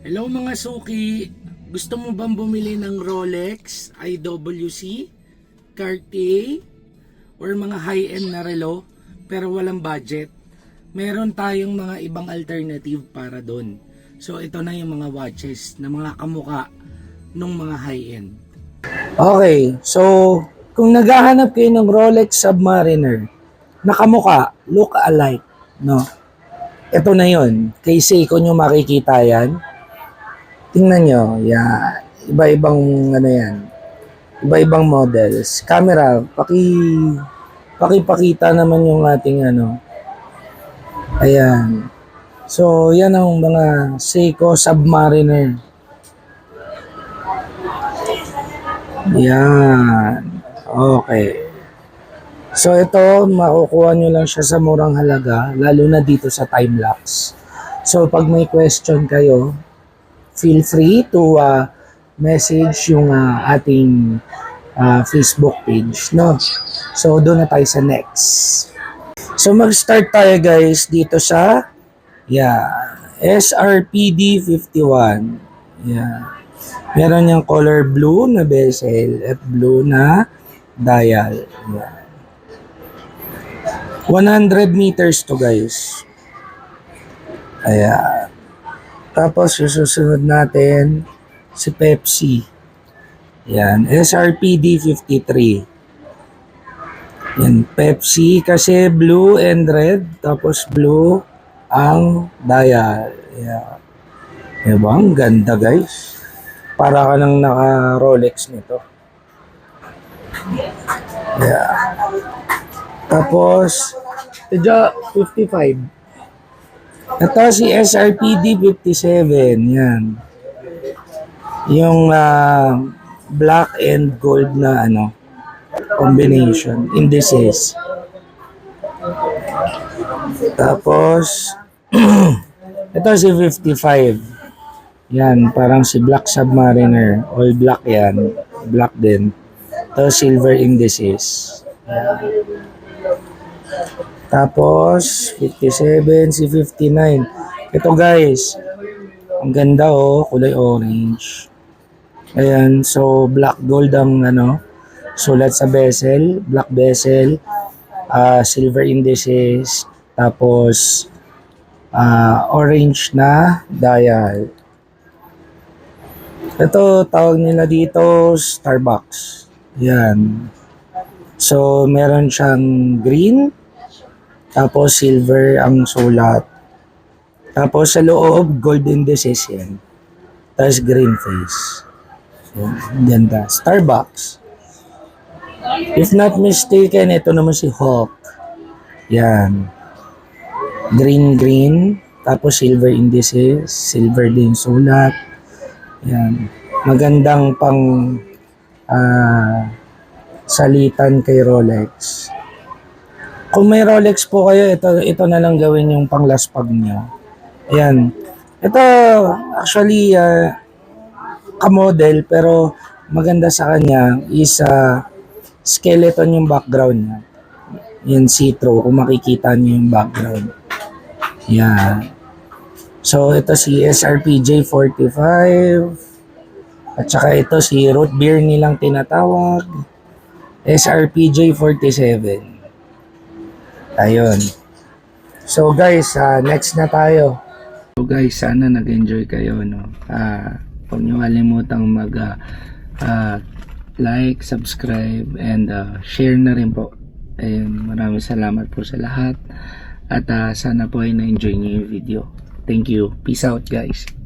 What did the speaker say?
Hello mga suki, gusto mo bang bumili ng Rolex, IWC, Cartier, or mga high-end na relo pero walang budget? Meron tayong mga ibang alternative para doon. So ito na yung mga watches na mga kamuka ng mga high-end. Okay, so kung naghahanap kayo ng Rolex Submariner na kamuka, look alike, no? Ito na yon. Kay Seiko nyo makikita yan. Tingnan nyo, yan. Iba-ibang ano yan. Iba-ibang models. Camera, paki pakipakita naman yung ating ano. Ayan. So, yan ang mga Seiko Submariner. Yan. Okay. So, ito, makukuha nyo lang siya sa murang halaga, lalo na dito sa time-lapse. So, pag may question kayo, feel free to uh, message yung uh, ating uh, Facebook page, no? So, doon na tayo sa next. So, mag-start tayo guys dito sa yeah, SRPD 51. Yeah. Meron yung color blue na bezel at blue na dial. Yeah. 100 meters to guys. Ayan. Tapos yung susunod natin si Pepsi. Yan, SRPD 53. Yan, Pepsi kasi blue and red tapos blue ang dial. Yan. Diba? Ang ganda guys. Para ka nang naka Rolex nito. Yeah. Tapos, ito 55. Ito si SRPD 57. Yan. Yung ah, black and gold na ano combination indices. Tapos ito si 55. Yan, parang si Black Submariner. All black yan. Black din. Ito silver indices. Tapos, 57, si 59. Ito guys, ang ganda oh, kulay orange. Ayan, so black gold ang ano, sulat sa bezel, black bezel, ah, silver indices, tapos ah, orange na dial. Ito, tawag nila dito Starbucks. Yan. So, meron siyang green, tapos silver ang sulat. Tapos sa loob, gold indices yan. Tapos green face. Ang ganda. Starbucks. If not mistaken, ito naman si Hawk. Yan. Green, green. Tapos silver indices. Silver din sulat. Yan. Magandang pang ah, salitan kay Rolex. Kung may Rolex po kayo, ito, ito na lang gawin yung pang last pag nyo. Ayan. Ito, actually, uh, kamodel, pero maganda sa kanya is uh, skeleton yung background niya. Yan, see-through, kung makikita niyo yung background. Yan. So, ito si SRPJ 45. At saka ito si root beer nilang tinatawag. SRPJ 47. Ayun. So guys, ah, next na tayo. So guys, sana nag-enjoy kayo no. Ah, huwag niyo kalimutang mag ah, like, subscribe and ah, share na rin po. Ayun, maraming salamat po sa lahat. At ah, sana po ay na-enjoy niyo yung video. Thank you. Peace out guys.